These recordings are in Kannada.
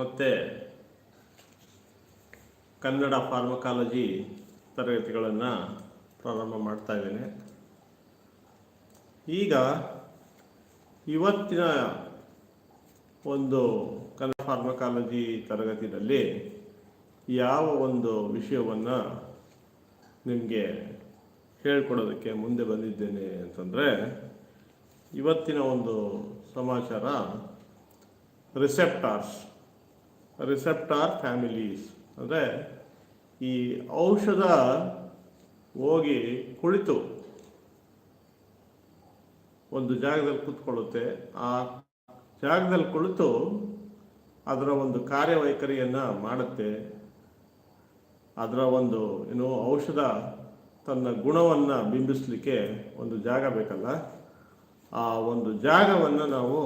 ಮತ್ತು ಕನ್ನಡ ಫಾರ್ಮಕಾಲಜಿ ತರಗತಿಗಳನ್ನು ಪ್ರಾರಂಭ ಮಾಡ್ತಾ ಇದ್ದೇನೆ. ಈಗ ಇವತ್ತಿನ ಒಂದು ಕನ್ನಡ ಫಾರ್ಮಕಾಲಜಿ ತರಗತಿಯಲ್ಲಿ ಯಾವ ಒಂದು ವಿಷಯವನ್ನು ನಿಮಗೆ ಹೇಳ್ಕೊಡೋದಕ್ಕೆ ಮುಂದೆ ಬಂದಿದ್ದೇನೆ ಅಂತಂದರೆ ಇವತ್ತಿನ ಒಂದು ಸಮಾಚಾರ ರಿಸೆಪ್ಟಾರ್ಸ್ ರಿಸೆಪ್ಟಾರ್ ಫ್ಯಾಮಿಲೀಸ್ ಅಂದರೆ ಈ ಔಷಧ ಹೋಗಿ ಕುಳಿತು ಒಂದು ಜಾಗದಲ್ಲಿ ಕೂತ್ಕೊಳ್ಳುತ್ತೆ. ಆ ಜಾಗದಲ್ಲಿ ಕುಳಿತು ಅದರ ಒಂದು ಕಾರ್ಯವೈಖರಿಯನ್ನು ಮಾಡುತ್ತೆ. ಅದರ ಒಂದು ಏನು ಔಷಧ ತನ್ನ ಗುಣವನ್ನು ಬಿಂಬಿಸಲಿಕ್ಕೆ ಒಂದು ಜಾಗ ಬೇಕಲ್ಲ. ಆ ಒಂದು ಜಾಗವನ್ನು ನಾವು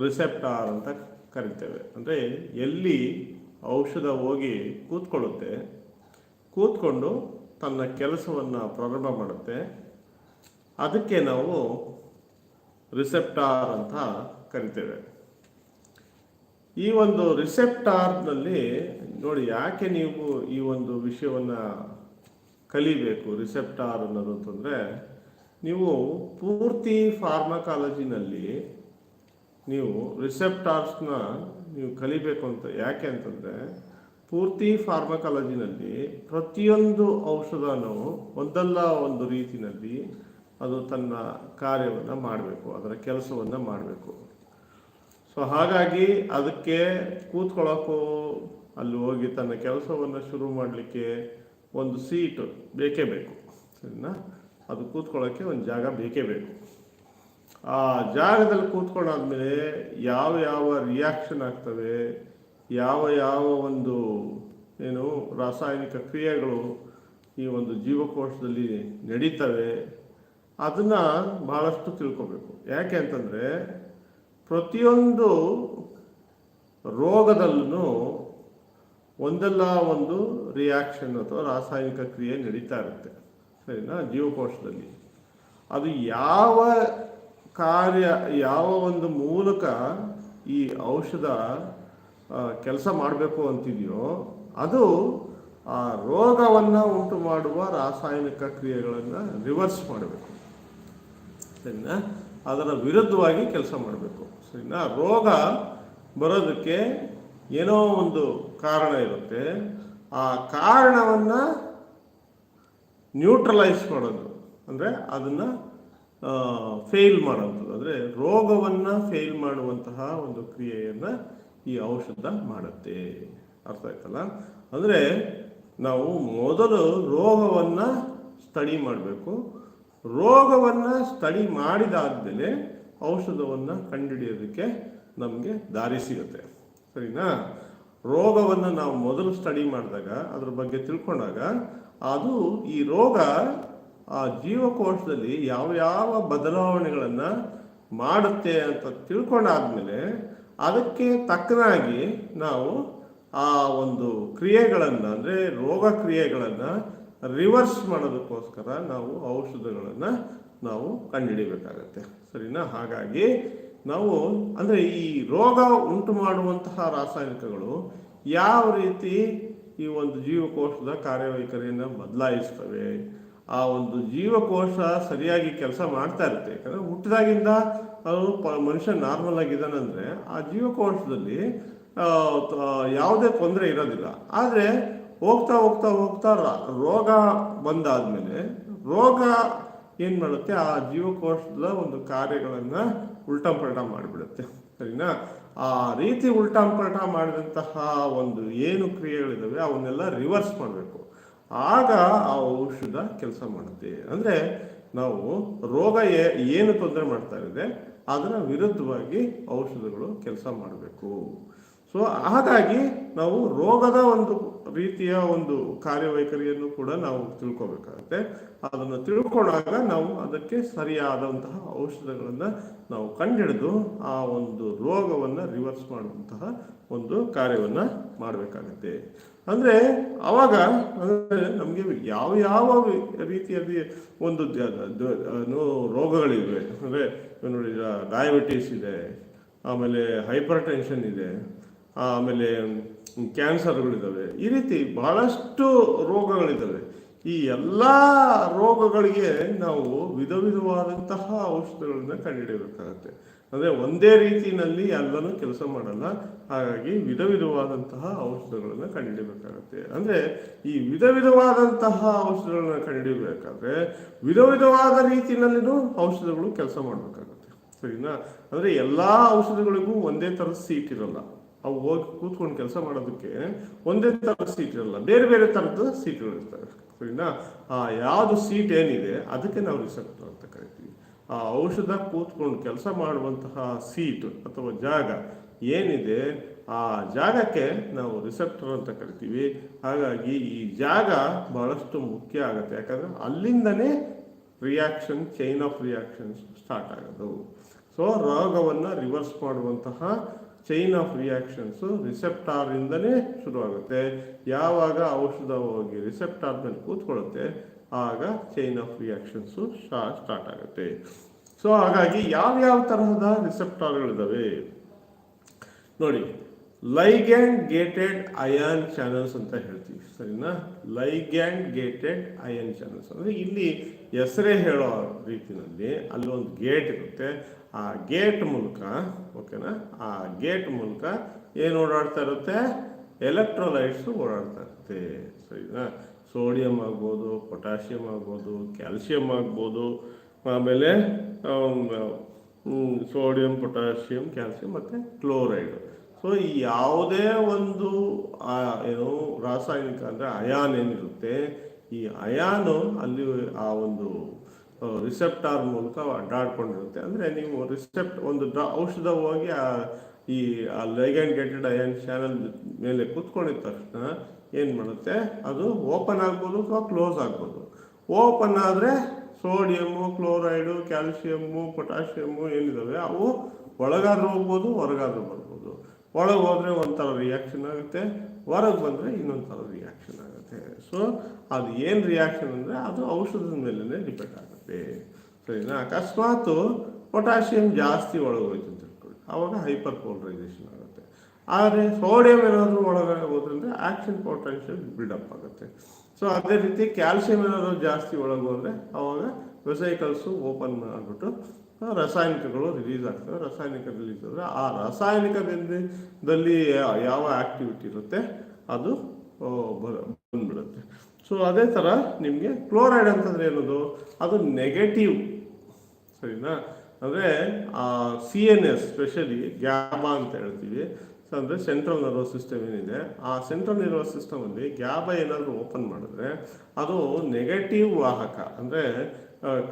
ರಿಸೆಪ್ಟಾರ್ ಅಂತ ಕರಿತೇವೆ. ಅಂದರೆ ಎಲ್ಲಿ ಔಷಧ ಹೋಗಿ ಕೂತ್ಕೊಳ್ಳುತ್ತೆ, ಕೂತ್ಕೊಂಡು ತನ್ನ ಕೆಲಸವನ್ನು ಪ್ರಾರಂಭ ಮಾಡುತ್ತೆ, ಅದಕ್ಕೆ ನಾವು ರಿಸೆಪ್ಟಾರ್ ಅಂತ ಕರಿತೇವೆ. ಈ ಒಂದು ರಿಸೆಪ್ಟಾರ್ನಲ್ಲಿ ನೋಡಿ ಯಾಕೆ ನೀವು ಈ ಒಂದು ವಿಷಯವನ್ನು ಕಲಿಬೇಕು ರಿಸೆಪ್ಟಾರ್ ಅನ್ನೋದು ಅಂತಂದರೆ, ನೀವು ಪೂರ್ತಿ ಫಾರ್ಮಕಾಲಜಿನಲ್ಲಿ ನೀವು ರಿಸೆಪ್ಟಾರ್ಸ್ನ ನೀವು ಕಲಿಬೇಕು ಅಂತ, ಯಾಕೆ ಅಂತಂದರೆ, ಪೂರ್ತಿ ಫಾರ್ಮಕಾಲಜಿನಲ್ಲಿ ಪ್ರತಿಯೊಂದು ಔಷಧನೂ ಒಂದಲ್ಲ ಒಂದು ರೀತಿಯಲ್ಲಿ ಅದು ತನ್ನ ಕಾರ್ಯವನ್ನು ಮಾಡಬೇಕು, ಅದರ ಕೆಲಸವನ್ನು ಮಾಡಬೇಕು. ಸೊ ಹಾಗಾಗಿ ಅದಕ್ಕೆ ಕೂತ್ಕೊಳ್ಳೋಕ್ಕೂ ಅಲ್ಲಿ ಹೋಗಿ ತನ್ನ ಕೆಲಸವನ್ನು ಶುರು ಮಾಡಲಿಕ್ಕೆ ಒಂದು ಸೀಟು ಬೇಕೇ ಬೇಕು, ಸರಿನಾ? ಅದು ಕೂತ್ಕೊಳ್ಳೋಕ್ಕೆ ಒಂದು ಜಾಗ ಬೇಕೇ ಬೇಕು. ಆ ಜಾಗದಲ್ಲಿ ಕೂತ್ಕೊಂಡಾದ್ಮೇಲೆ ಯಾವ ಯಾವ ರಿಯಾಕ್ಷನ್ ಆಗ್ತವೆ ಯಾವ ಯಾವ ಒಂದು ಏನು ರಾಸಾಯನಿಕ ಕ್ರಿಯೆಗಳು ಈ ಒಂದು ಜೀವಕೋಶದಲ್ಲಿ ನಡೀತವೆ, ಅದನ್ನು ಬಹಳಷ್ಟು ತಿಳ್ಕೊಬೇಕು. ಯಾಕೆ ಅಂತಂದರೆ ಪ್ರತಿಯೊಂದು ರೋಗದಲ್ಲೂ ಒಂದಲ್ಲ ಒಂದು ರಿಯಾಕ್ಷನ್ ಅಥವಾ ರಾಸಾಯನಿಕ ಕ್ರಿಯೆ ನಡೀತಾ ಇರುತ್ತೆ, ಸರಿನಾ, ಜೀವಕೋಶದಲ್ಲಿ. ಅದು ಯಾವ ಕಾರ್ಯ ಯಾವ ಒಂದು ಮೂಲಕ ಈ ಔಷಧ ಕೆಲಸ ಮಾಡಬೇಕು ಅಂತಿದೆಯೋ, ಅದು ಆ ರೋಗವನ್ನು ಉಂಟು ಮಾಡುವ ರಾಸಾಯನಿಕ ಕ್ರಿಯೆಗಳನ್ನು ರಿವರ್ಸ್ ಮಾಡಬೇಕು. ಸರಿನಾ? ಅದರ ವಿರುದ್ಧವಾಗಿ ಕೆಲಸ ಮಾಡಬೇಕು. ಸರಿನಾ? ರೋಗ ಬರೋದಕ್ಕೆ ಏನೋ ಒಂದು ಕಾರಣ ಇರುತ್ತೆ. ಆ ಕಾರಣವನ್ನು ನ್ಯೂಟ್ರಲೈಸ್ ಮಾಡೋದು. ಅಂದರೆ ಅದನ್ನು ಫೇಲ್ ಮಾಡುವಂಥದ್ದು. ಅಂದರೆ ರೋಗವನ್ನು ಫೇಲ್ ಮಾಡುವಂತಹ ಒಂದು ಕ್ರಿಯೆಯನ್ನು ಈ ಔಷಧ ಮಾಡುತ್ತೆ. ಅರ್ಥ ಆಯ್ತಲ್ಲ? ಅಂದರೆ ನಾವು ಮೊದಲು ರೋಗವನ್ನು ಸ್ಟಡಿ ಮಾಡಬೇಕು. ರೋಗವನ್ನು ಸ್ಟಡಿ ಮಾಡಿದಾದ್ಮೇಲೆ ಔಷಧವನ್ನು ಕಂಡುಹಿಡಿಯೋದಕ್ಕೆ ನಮಗೆ ದಾರಿ ಸಿಗುತ್ತೆ. ಸರಿನಾ? ರೋಗವನ್ನು ನಾವು ಮೊದಲು ಸ್ಟಡಿ ಮಾಡಿದಾಗ, ಅದ್ರ ಬಗ್ಗೆ ತಿಳ್ಕೊಂಡಾಗ, ಅದು ಈ ರೋಗ ಆ ಜೀವಕೋಶದಲ್ಲಿ ಯಾವ ಯಾವ ಬದಲಾವಣೆಗಳನ್ನು ಮಾಡುತ್ತೆ ಅಂತ ತಿಳ್ಕೊಂಡಾದ್ಮೇಲೆ ಅದಕ್ಕೆ ತಕ್ಕನಾಗಿ ನಾವು ಆ ಒಂದು ಕ್ರಿಯೆಗಳನ್ನು, ಅಂದರೆ ರೋಗ ಕ್ರಿಯೆಗಳನ್ನು ರಿವರ್ಸ್ ಮಾಡೋದಕ್ಕೋಸ್ಕರ ನಾವು ಔಷಧಗಳನ್ನು ನಾವು ಕಂಡುಹಿಡಿಬೇಕಾಗತ್ತೆ. ಸರಿನಾ? ಹಾಗಾಗಿ ನಾವು, ಅಂದರೆ ಈ ರೋಗ ಉಂಟು ಮಾಡುವಂತಹ ರಾಸಾಯನಿಕಗಳು ಯಾವ ರೀತಿ ಈ ಒಂದು ಜೀವಕೋಶದ ಕಾರ್ಯವೈಖರಿಯನ್ನು ಬದಲಾಯಿಸ್ತವೆ? ಆ ಒಂದು ಜೀವಕೋಶ ಸರಿಯಾಗಿ ಕೆಲಸ ಮಾಡ್ತಾ ಇರುತ್ತೆ. ಯಾಕಂದರೆ ಹುಟ್ಟಿದಾಗಿಂದ ಅವನು ಮನುಷ್ಯ ನಾರ್ಮಲ್ ಆಗಿದ್ದಾನಂದರೆ ಆ ಜೀವಕೋಶದಲ್ಲಿ ಯಾವುದೇ ತೊಂದರೆ ಇರೋದಿಲ್ಲ. ಆದರೆ ಹೋಗ್ತಾ ಹೋಗ್ತಾ ಹೋಗ್ತಾ ರೋಗ ಬಂದಾದ್ಮೇಲೆ ರೋಗ ಏನು ಮಾಡುತ್ತೆ? ಆ ಜೀವಕೋಶದ ಒಂದು ಕಾರ್ಯಗಳನ್ನು ಉಲ್ಟಂ ಪಲ್ಟ ಮಾಡಿಬಿಡುತ್ತೆ. ಸರಿನಾ? ಆ ರೀತಿ ಉಲ್ಟಂ ಪಲ್ಟ ಮಾಡಿದಂತಹ ಒಂದು ಏನು ಕ್ರಿಯೆಗಳಿದಾವೆ, ಅವನ್ನೆಲ್ಲ ರಿವರ್ಸ್ ಮಾಡಬೇಕು. ಆಗ ಆ ಔಷಧ ಕೆಲಸ ಮಾಡುತ್ತೆ. ಅಂದರೆ ನಾವು ರೋಗ ಏನು ತೊಂದರೆ ಮಾಡ್ತಾ ಇದೆ ಅದರ ವಿರುದ್ಧವಾಗಿ ಔಷಧಗಳು ಕೆಲಸ ಮಾಡಬೇಕು. ಸೊ ಹಾಗಾಗಿ ನಾವು ರೋಗದ ಒಂದು ರೀತಿಯ ಒಂದು ಕಾರ್ಯವೈಖರಿಯನ್ನು ಕೂಡ ನಾವು ತಿಳ್ಕೊಬೇಕಾಗತ್ತೆ. ಅದನ್ನು ತಿಳ್ಕೊಂಡಾಗ ನಾವು ಅದಕ್ಕೆ ಸರಿಯಾದಂತಹ ಔಷಧಗಳನ್ನು ನಾವು ಕಂಡುಹಿಡಿದು ಆ ಒಂದು ರೋಗವನ್ನು ರಿವರ್ಸ್ ಮಾಡುವಂತಹ ಒಂದು ಕಾರ್ಯವನ್ನು ಮಾಡಬೇಕಾಗತ್ತೆ. ಅಂದರೆ ಆವಾಗ ಅಂದರೆ ನಮಗೆ ಯಾವ ಯಾವ ರೀತಿಯಲ್ಲಿ ಒಂದು ರೋಗಗಳಿವೆ, ಅಂದರೆ ನೋಡಿ ಡಯಾಬಿಟೀಸ್ ಇದೆ, ಆಮೇಲೆ ಹೈಪರ್ ಟೆನ್ಷನ್ ಇದೆ, ಆಮೇಲೆ ಕ್ಯಾನ್ಸರ್ಗಳಿದ್ದಾವೆ ಈ ರೀತಿ ಬಹಳಷ್ಟು ರೋಗಗಳಿದ್ದಾವೆ ಈ ಎಲ್ಲ ರೋಗಗಳಿಗೆ ನಾವು ವಿಧ ವಿಧವಾದಂತಹ ಔಷಧಗಳನ್ನ ಕಂಡುಹಿಡಿಯಬೇಕಾಗತ್ತೆ ಅಂದರೆ ಒಂದೇ ರೀತಿಯಲ್ಲಿ ಎಲ್ಲನೂ ಕೆಲಸ ಮಾಡಲ್ಲ. ಹಾಗಾಗಿ ವಿಧ ವಿಧವಾದಂತಹ ಔಷಧಗಳನ್ನು ಕಂಡುಹಿಡಬೇಕಾಗತ್ತೆ ಅಂದರೆ ಈ ವಿಧ ವಿಧವಾದಂತಹ ಔಷಧಗಳನ್ನ ಕಂಡುಹಿಡಬೇಕಾದ್ರೆ ವಿಧ ವಿಧವಾದ ರೀತಿಯಲ್ಲಿನೂ ಔಷಧಗಳು ಕೆಲಸ ಮಾಡಬೇಕಾಗತ್ತೆ. ಸರಿನಾ? ಅಂದರೆ ಎಲ್ಲ ಔಷಧಗಳಿಗೂ ಒಂದೇ ಥರದ ಸೀಟ್ ಇರಲ್ಲ. ಅವು ಹೋಗಿ ಕೂತ್ಕೊಂಡು ಕೆಲಸ ಮಾಡೋದಕ್ಕೆ ಒಂದೇ ಥರದ ಸೀಟ್ ಇರಲ್ಲ. ಬೇರೆ ಬೇರೆ ಥರದ ಸೀಟ್ಗಳು ಇರ್ತವೆ ಸರಿನಾ? ಆ ಯಾವುದು ಸೀಟ್ ಏನಿದೆ ಅದಕ್ಕೆ ನಾವು ಕರಿತೀವಿ ಆ ಔಷಧ ಕೂತ್ಕೊಂಡು ಕೆಲಸ ಮಾಡುವಂತಹ ಸೀಟ್ ಅಥವಾ ಜಾಗ ಏನಿದೆ, ಆ ಜಾಗಕ್ಕೆ ನಾವು ರಿಸೆಪ್ಟರ್ ಅಂತ ಕರಿತೀವಿ. ಹಾಗಾಗಿ ಈ ಜಾಗ ಬಹಳಷ್ಟು ಮುಖ್ಯ ಆಗುತ್ತೆ. ಯಾಕಂದರೆ ಅಲ್ಲಿಂದನೇ reaction chain of reactions start ಆಗೋದು. ಸೊ ರೋಗವನ್ನು ರಿವರ್ಸ್ ಮಾಡುವಂತಹ ಚೈನ್ ಆಫ್ ರಿಯಾಕ್ಷನ್ಸು ರಿಸೆಪ್ಟಾರಿಂದನೇ ಶುರುವಾಗುತ್ತೆ. ಯಾವಾಗ ಔಷಧ ಹೋಗಿ ರಿಸೆಪ್ಟಾರ್ ಮೇಲೆ ಕೂತ್ಕೊಳ್ಳುತ್ತೆ ಆಗ ಚೈನ್ ಆಫ್ ರಿಯಾಕ್ಷನ್ಸು ಸ್ಟಾರ್ಟ್ ಆಗುತ್ತೆ. ಸೊ ಹಾಗಾಗಿ ಯಾವ್ಯಾವ ತರಹದ ರಿಸೆಪ್ಟಾರ್ಗಳಿದ್ದಾವೆ ನೋಡಿ ಲೈಗ್ಯಾಂಡ್ ಗೇಟೆಡ್ ಅಯಾನ್ ಚಾನಲ್ಸ್ ಅಂತ ಹೇಳ್ತೀವಿ, ಸರಿನಾ? ಲೈಗ್ಯಾಂಡ್ ಗೇಟೆಡ್ ಅಯಾನ್ ಚಾನಲ್ಸ್ ಅಂದರೆ ಇಲ್ಲಿ ಹೆಸರೇ ಹೇಳೋ ರೀತಿಯಲ್ಲಿ ಅಲ್ಲೊಂದು ಗೇಟ್ ಇರುತ್ತೆ. ಆ ಗೇಟ್ ಮೂಲಕ ಓಕೆನಾ ಆ ಗೇಟ್ ಮೂಲಕ ಏನು ಓಡಾಡ್ತಾ ಇರುತ್ತೆ? ಎಲೆಕ್ಟ್ರೋಲೈಟ್ಸ್ ಓಡಾಡ್ತಾ ಇರುತ್ತೆ, ಸರಿನಾ? ಸೋಡಿಯಂ ಆಗ್ಬೋದು, ಪೊಟ್ಯಾಷಿಯಂ ಆಗ್ಬೋದು ಕ್ಯಾಲ್ಸಿಯಂ ಆಗ್ಬೋದು, ಆಮೇಲೆ ಸೋಡಿಯಂ, ಪೊಟ್ಯಾಷಿಯಂ ಕ್ಯಾಲ್ಸಿಯಂ ಮತ್ತು ಕ್ಲೋರೈಡ್. ಸೊ ಈ ಯಾವುದೇ ಒಂದು ಏನು ರಾಸಾಯನಿಕ ಅಂದರೆ ಅಯಾನ್ ಏನಿರುತ್ತೆ, ಈ ಅಯಾನು ಅಲ್ಲಿ ಆ ಒಂದು ರಿಸೆಪ್ಟಾರ್ ಮೂಲಕ ಅಡ್ಡಾಡ್ಕೊಂಡಿರುತ್ತೆ. ಅಂದರೆ ನೀವು ರಿಸೆಪ್ಟ್, ಒಂದು ಡ್ರಾ ಔಷಧ ಹೋಗಿ ಆ, ಈ, ಆ ಲೈಗ್ಯಾಂಡ್ ಗೇಟೆಡ್ ಅಯಾನ್ ಚಾನಲ್ ಮೇಲೆ ಕೂತ್ಕೊಂಡಿದ ತಕ್ಷಣ ಏನು ಮಾಡುತ್ತೆ? ಅದು ಓಪನ್ ಆಗ್ಬೋದು ಅಥವಾ ಕ್ಲೋಸ್ ಆಗ್ಬೋದು. ಓಪನ್ ಆದರೆ ಸೋಡಿಯಮ್ಮು ಕ್ಲೋರೈಡು ಕ್ಯಾಲ್ಸಿಯಮ್ಮು ಪೊಟ್ಯಾಷಿಯಮ್ಮು ಏನಿದ್ದಾವೆ ಅವು ಒಳಗಾದ್ರೂ ಹೋಗ್ಬೋದು, ಹೊರಗಾದ್ರೂ ಬರ್ಬೋದು. ಒಳಗೆ ಹೋದರೆ ಒಂಥರ ರಿಯಾಕ್ಷನ್ ಆಗುತ್ತೆ, ಹೊರಗೆ ಬಂದರೆ ಇನ್ನೊಂದು ಥರ ರಿಯಾಕ್ಷನ್ ಆಗುತ್ತೆ. ಸೊ ಅದು ಏನು ರಿಯಾಕ್ಷನ್ ಅಂದರೆ ಅದು ಔಷಧದ ಮೇಲೇ ಡಿಪೆಂಡ್ ಆಗುತ್ತೆ. ಸರಿನಾ? ಅಕಸ್ಮಾತ್ ಪೊಟ್ಯಾಷಿಯಂ ಜಾಸ್ತಿ ಒಳಗೆ ಹೋಯ್ತು ಅಂತ ತಿಳ್ಕೊಳ್ಳಿ. ಆವಾಗ ಹೈಪರ್ ಪೋಲರೈಸೇಷನ್ ಆದರೆ ಸೋಡಿಯಂ ಏನಾದರೂ ಒಳಗಡೆ ಹೋದ್ರಿಂದ ಆಕ್ಷನ್ ಪೊಟೆನ್ಷಿಯಲ್ ಬಿಲ್ಡಪ್ ಆಗುತ್ತೆ. ಸೊ ಅದೇ ರೀತಿ ಕ್ಯಾಲ್ಸಿಯಂ ಏನಾದರೂ ಜಾಸ್ತಿ ಒಳಗೆ ಹೋದರೆ ಅವಾಗ ವೆಸೈಕಲ್ಸು ಓಪನ್ ಮಾಡಿಬಿಟ್ಟು ರಾಸಾಯನಿಕಗಳು ರಿಲೀಸ್ ಆಗ್ತವೆ. ರಾಸಾಯನಿಕ ರಿಲೀಸ್ ಆದರೆ ಆ ರಾಸಾಯನಿಕದಲ್ಲಿ ಯಾವ ಆಕ್ಟಿವಿಟಿ ಇರುತ್ತೆ, ಅದು ಬರ ಬಂದ್ಬಿಡುತ್ತೆ. ಸೊ ಅದೇ ಥರ ನಿಮಗೆ ಕ್ಲೋರೈಡ್ ಅಂತಂದ್ರೆ ಏನದು? ಅದು ನೆಗೆಟಿವ್ ಸರಿನಾ? ಅಂದರೆ C N S specially GABA ಅಂತ ಹೇಳ್ತೀವಿ. ಸೊ ಅಂದರೆ ಸೆಂಟ್ರಲ್ ನರ್ವಸ್ ಸಿಸ್ಟಮ್ ಏನಿದೆ, ಆ ಸೆಂಟ್ರಲ್ ನರ್ವಸ್ ಸಿಸ್ಟಮಲ್ಲಿ ಗ್ಯಾಬ ಏನಾದರೂ ಓಪನ್ ಮಾಡಿದ್ರೆ ಅದು ನೆಗೆಟಿವ್ ವಾಹಕ, ಅಂದರೆ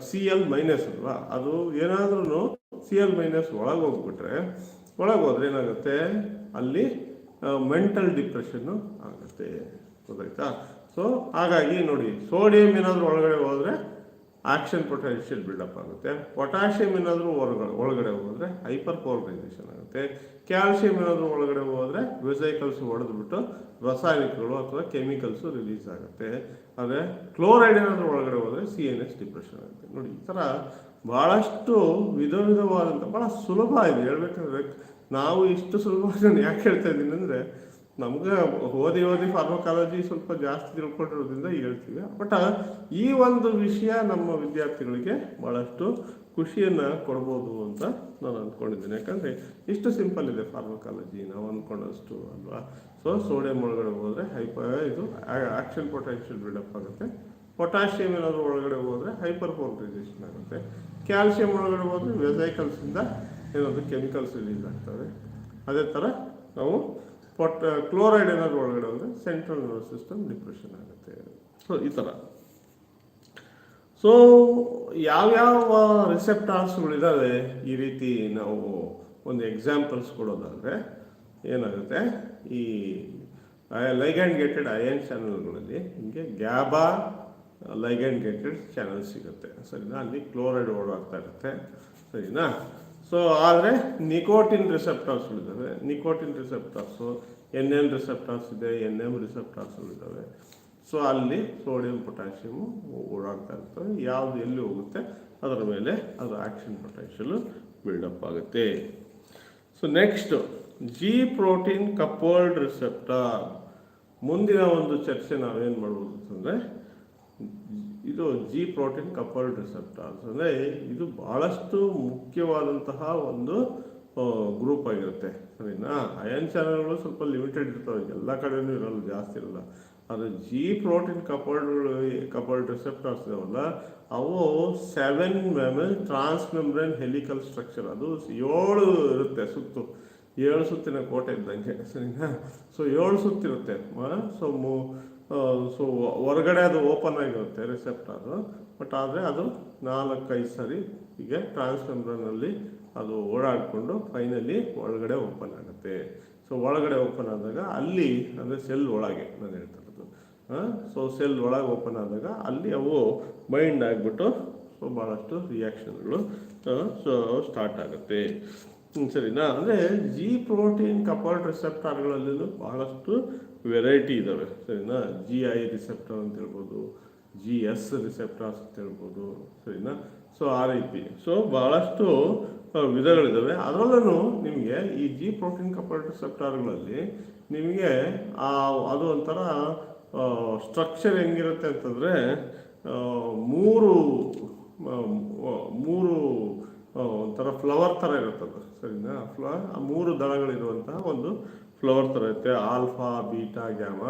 ಸಿ ಎಲ್ ಮೈನಸ್ ಅಲ್ವಾ? ಅದು ಏನಾದ್ರೂ ಸಿ ಎಲ್ ಮೈನಸ್ ಒಳಗೆ ಹೋಗ್ಬಿಟ್ರೆ ಒಳಗೆ ಹೋದ್ರೆ ಏನಾಗುತ್ತೆ? ಅಲ್ಲಿ ಮೆಂಟಲ್ ಡಿಪ್ರೆಷನ್ನು ಆಗುತ್ತೆ. ಗೊತ್ತಾಯ್ತಾ? ಸೊ ಹಾಗಾಗಿ ನೋಡಿ ಸೋಡಿಯಂ ಏನಾದರೂ ಒಳಗಡೆ ಹೋದರೆ ಆಕ್ಷನ್ ಪೊಟ್ಯಾಷಿಯಲ್ ಬಿಲ್ಡಪ್ ಆಗುತ್ತೆ. ಪೊಟ್ಯಾಷಿಯಂ ಏನಾದರೂ ಹೊರಗಡೆ ಒಳಗಡೆ ಹೋದರೆ ಹೈಪರ್ ಪೋಲರೈಸೇಷನ್ ಆಗುತ್ತೆ. ಕ್ಯಾಲ್ಸಿಯಂ ಏನಾದರೂ ಒಳಗಡೆ ಹೋದರೆ ವೆಸೈಕಲ್ಸ್ ಹೊಡೆದ್ಬಿಟ್ಟು ರಾಸಾಯನಿಕಗಳು ಅಥವಾ ಕೆಮಿಕಲ್ಸು ರಿಲೀಸ್ ಆಗುತ್ತೆ. ಆದರೆ ಕ್ಲೋರೈಡ್ ಏನಾದರೂ ಒಳಗಡೆ ಹೋದರೆ ಸಿ ಎನ್ ಎಸ್ ಡಿಪ್ರೆಷನ್ ಆಗುತ್ತೆ. ನೋಡಿ, ಈ ಥರ ಭಾಳಷ್ಟು ವಿಧ ವಿಧವಾದಂಥ ಭಾಳ ಸುಲಭ ಇದೆ. ಹೇಳ್ಬೇಕಂದ್ರೆ ನಾವು ಇಷ್ಟು ಸುಲಭವಾಗಿ ಯಾಕೆ ಹೇಳ್ತಾ ಇದ್ದೀನಿ ಅಂದರೆ ನಮ್ಗೆ ಓದಿ ಓದಿ ಫಾರ್ಮಕಾಲಜಿ ಸ್ವಲ್ಪ ಜಾಸ್ತಿ ತಿಳ್ಕೊಂಡಿರೋದ್ರಿಂದ ಹೇಳ್ತೀವಿ. ಬಟ್ ಈ ಒಂದು ವಿಷಯ ನಮ್ಮ ವಿದ್ಯಾರ್ಥಿಗಳಿಗೆ ಭಾಳಷ್ಟು ಖುಷಿಯನ್ನು ಕೊಡ್ಬೋದು ಅಂತ ನಾನು ಅಂದ್ಕೊಂಡಿದ್ದೀನಿ. ಯಾಕಂದರೆ ಇಷ್ಟು ಸಿಂಪಲ್ ಇದೆ ಫಾರ್ಮಕಾಲಜಿ ನಾವು ಅಂದ್ಕೊಂಡಷ್ಟು ಅಲ್ವಾ? ಸೊ ಸೋಡಿಯಂ ಒಳಗಡೆ ಹೋದರೆ ಹೈಪರ್ ಇದು ಆಕ್ಷನ್ ಪೊಟ್ಯಾಷಿಯಲ್ ಬಿಲ್ಡಪ್ ಆಗುತ್ತೆ. ಪೊಟ್ಯಾಷಿಯಂ ಏನಾದರೂ ಒಳಗಡೆ ಹೋದರೆ ಹೈಪರ್ ಫೋರ್ಟೈಸೇಷನ್ ಆಗುತ್ತೆ. ಕ್ಯಾಲ್ಸಿಯಂ ಒಳಗಡೆ ಹೋದರೆ ವೆಸೈಕಲ್ಸಿಂದ ಏನಾದರೂ ಕೆಮಿಕಲ್ಸ್ ರಿಲೀಸ್ ಆಗ್ತವೆ. ಅದೇ ಥರ ನಾವು ಪೊಟ್ ಕ್ಲೋರೈಡ್ ಏನಾದರೂ ಒಳಗಡೆ ಅಂದರೆ ಸೆಂಟ್ರಲ್ ನರ್ವಸ್ ಸಿಸ್ಟಮ್ ಡಿಪ್ರೆಷನ್ ಆಗುತ್ತೆ. ಸೊ ಈ ಥರ ಸೊ ಯಾವ್ಯಾವ ರಿಸೆಪ್ಟಾರ್ಸ್ಗಳಿದ್ದಾವೆ ಈ ರೀತಿ ನಾವು ಒಂದು ಎಕ್ಸಾಂಪಲ್ಸ್ ಕೊಡೋದಾದರೆ ಏನಾಗುತ್ತೆ? ಈ ಲೈಗ್ಯಾಂಡ್ ಗೇಟೆಡ್ ಅಯನ್ ಚಾನಲ್ಗಳಲ್ಲಿ ನಿಮಗೆ ಗ್ಯಾಬಾ ಲೈಗ್ಯಾಂಡ್ ಗೇಟೆಡ್ ಚಾನಲ್ ಸಿಗುತ್ತೆ. ಸರಿನಾ? ಅಲ್ಲಿ ಕ್ಲೋರೈಡ್ ಓಡಾಡ್ತಾ ಇರುತ್ತೆ. ಸರಿನಾ? ಸೊ ಆದರೆ nicotine ರಿಸೆಪ್ಟಾರ್ಸ್ಗಳಿದ್ದಾವೆ nicotine receptors N L receptors ಇದೆ, ಎನ್ ಎಂ ರಿಸೆಪ್ಟಾರ್ಸ್ಗಳಿದ್ದಾವೆ ಸೊ ಅಲ್ಲಿ ಸೋಡಿಯಂ ಪೊಟ್ಯಾಷಿಯಮು ಓಡಾಡ್ತಾ ಇರ್ತವೆ. ಯಾವುದು ಎಲ್ಲಿ ಹೋಗುತ್ತೆ ಅದರ ಮೇಲೆ ಅದು ಆಕ್ಷನ್ ಪೊಟ್ಯಾಷಿಯಲು ಬಿಲ್ಡಪ್ ಆಗುತ್ತೆ. So next G protein coupled receptor ಮುಂದಿನ ಒಂದು ಚರ್ಚೆ ನಾವೇನು ಮಾಡ್ಬೋದು ಅಂತಂದರೆ ಇದು ಜಿ ಪ್ರೋಟೀನ್ ಕಪಲ್ಡ್ ರಿಸೆಪ್ಟಾರ್ಸ್ ಅಂದರೆ ಇದು ಬಹಳಷ್ಟು ಮುಖ್ಯವಾದಂತಹ ಒಂದು ಗ್ರೂಪ್ ಆಗಿರುತ್ತೆ. ಸರಿನಾ? ಅಯನ್ ಚಾನಲ್ಗಳು ಸ್ವಲ್ಪ ಲಿಮಿಟೆಡ್ ಇರ್ತವೆ. ಎಲ್ಲ ಕಡೆಯೂ ಇರಲ್ಲ, ಜಾಸ್ತಿ ಇರಲ್ಲ. ಆದರೆ ಜಿ ಪ್ರೋಟೀನ್ ಕಪಲ್ಡ್ಗಳು ಕಪಲ್ಡ್ ರಿಸೆಪ್ಟಾರ್ಸ್ ಇದಾವಲ್ಲ, ಅವು seven ಮೆಮಲ್ transmembrane helical structure ಅದು ಏಳು ಇರುತ್ತೆ ಸುತ್ತು. ಏಳು ಸುತ್ತಿನ ಕೋಟೆ ಇದ್ದಂಗೆ ಸರಿನಾ? ಸೊ ಏಳು ಸುತ್ತಿರುತ್ತೆ. ಸೊ ಮು ಸೊ ಹೊರಗಡೆ ಅದು ಓಪನ್ ಆಗಿರುತ್ತೆ ರಿಸೆಪ್ಟರ್ ಬಟ್ ಆದರೆ ಅದು ನಾಲ್ಕೈದು ಸರಿ ಹೀಗೆ ಟ್ರಾನ್ಸ್ಮೆಂಬ್ರನಲ್ಲಿ ಅದು ಓಡಾಡಿಕೊಂಡು ಫೈನಲಿ ಒಳಗಡೆ ಓಪನ್ ಆಗುತ್ತೆ. ಸೊ ಒಳಗಡೆ ಓಪನ್ ಆದಾಗ ಅಲ್ಲಿ, ಅಂದರೆ ಸೆಲ್ ಒಳಗೆ ನಾನು ಹೇಳ್ತಿರೋದು ಸೊ ಸೆಲ್ ಒಳಗೆ ಓಪನ್ ಆದಾಗ ಅಲ್ಲಿ ಅವು ಬೈಂಡ್ ಆಗಿಬಿಟ್ಟು ಸೊ ಭಾಳಷ್ಟು ರಿಯಾಕ್ಷನ್ಗಳು ಸೊ ಸ್ಟಾರ್ಟ್ ಆಗುತ್ತೆ. ಸರಿನಾ ಅಂದರೆ ಜಿ ಪ್ರೋಟೀನ್ ಕಪಲ್ಡ್ ರಿಸೆಪ್ಟಾರ್ಗಳಲ್ಲೂ ಬಹಳಷ್ಟು ವೆರೈಟಿ ಇದ್ದಾವೆ ಸರಿನಾ? ಜಿ ಐ ರಿಸೆಪ್ಟರ್ ಅಂತ ಹೇಳ್ಬೋದು, ಜಿ ಎಸ್ ರಿಸೆಪ್ಟಾರ್ಸ್ ಅಂತ ಹೇಳ್ಬೋದು, ಸರಿನಾ? ಸೊ, ಆ ರೀತಿ. ಸೊ, ಬಹಳಷ್ಟು ವಿಧಗಳಿದ್ದಾವೆ ಅದರಲ್ಲೂ ನಿಮಗೆ ಈ ಜಿ ಪ್ರೋಟೀನ್ ಕಪಲ್ಡ್ ರಿಸೆಪ್ಟಾರ್ಗಳಲ್ಲಿ ನಿಮಗೆ ಆ, ಅದು ಒಂಥರ ಸ್ಟ್ರಕ್ಚರ್ ಹೆಂಗಿರುತ್ತೆ ಅಂತಂದರೆ ಮೂರು ಮೂರು ಒಂಥರ ಫ್ಲವರ್ ಥರ ಇರುತ್ತದು ಸರಿನಾ? ಫ್ಲ ಮೂರು ದಳಗಳಿರುವಂತಹ ಒಂದು ಫ್ಲವರ್ ಥರ ಇರುತ್ತೆ. Alpha, beta, gamma.